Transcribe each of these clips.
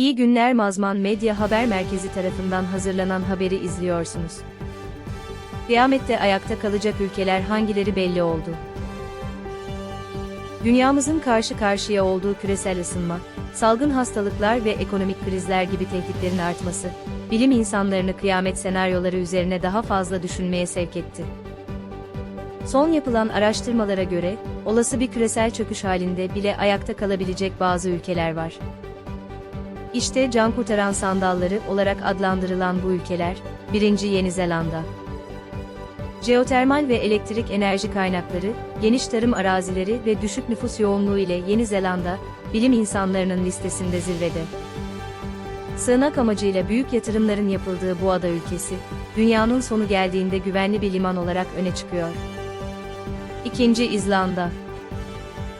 İyi günler Mazman Medya Haber Merkezi tarafından hazırlanan haberi izliyorsunuz. Kıyamette ayakta kalacak ülkeler hangileri belli oldu. Dünyamızın karşı karşıya olduğu küresel ısınma, salgın hastalıklar ve ekonomik krizler gibi tehditlerin artması, bilim insanlarını kıyamet senaryoları üzerine daha fazla düşünmeye sevk etti. Son yapılan araştırmalara göre, olası bir küresel çöküş halinde bile ayakta kalabilecek bazı ülkeler var. İşte can kurtaran sandalları olarak adlandırılan bu ülkeler, 1. Yeni Zelanda. Jeotermal ve elektrik enerji kaynakları, geniş tarım arazileri ve düşük nüfus yoğunluğu ile Yeni Zelanda, bilim insanlarının listesinde zirvede. Sığınak amacıyla büyük yatırımların yapıldığı bu ada ülkesi, dünyanın sonu geldiğinde güvenli bir liman olarak öne çıkıyor. İkinci İzlanda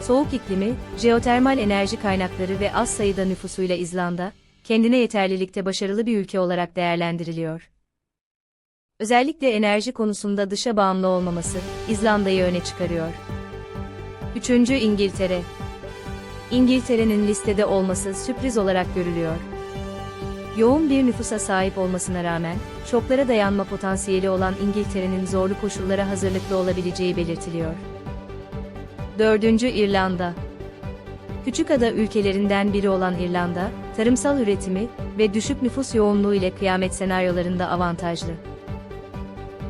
Soğuk iklimi, jeotermal enerji kaynakları ve az sayıda nüfusuyla İzlanda, kendine yeterlilikte başarılı bir ülke olarak değerlendiriliyor. Özellikle enerji konusunda dışa bağımlı olmaması, İzlanda'yı öne çıkarıyor. Üçüncü İngiltere İngiltere'nin listede olması sürpriz olarak görülüyor. Yoğun bir nüfusa sahip olmasına rağmen, şoklara dayanma potansiyeli olan İngiltere'nin zorlu koşullara hazırlıklı olabileceği belirtiliyor. 4. İrlanda Küçük ada ülkelerinden biri olan İrlanda, tarımsal üretimi ve düşük nüfus yoğunluğu ile kıyamet senaryolarında avantajlı.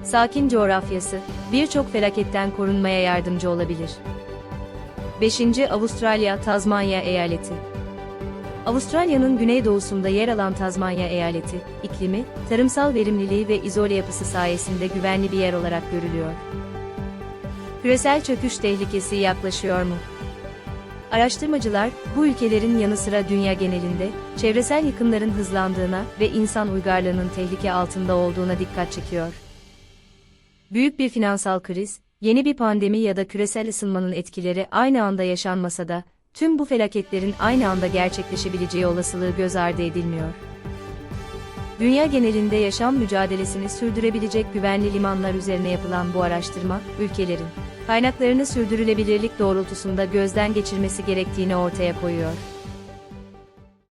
Sakin coğrafyası, birçok felaketten korunmaya yardımcı olabilir. 5. Avustralya Tazmanya Eyaleti Avustralya'nın güneydoğusunda yer alan Tazmanya eyaleti, iklimi, tarımsal verimliliği ve izole yapısı sayesinde güvenli bir yer olarak görülüyor. Küresel çöküş tehlikesi yaklaşıyor mu? Araştırmacılar, bu ülkelerin yanı sıra dünya genelinde, çevresel yıkımların hızlandığına ve insan uygarlığının tehlike altında olduğuna dikkat çekiyor. Büyük bir finansal kriz, yeni bir pandemi ya da küresel ısınmanın etkileri aynı anda yaşanmasa da, tüm bu felaketlerin aynı anda gerçekleşebileceği olasılığı göz ardı edilmiyor. Dünya genelinde yaşam mücadelesini sürdürebilecek güvenli limanlar üzerine yapılan bu araştırma, ülkelerin kaynaklarını sürdürülebilirlik doğrultusunda gözden geçirmesi gerektiğini ortaya koyuyor.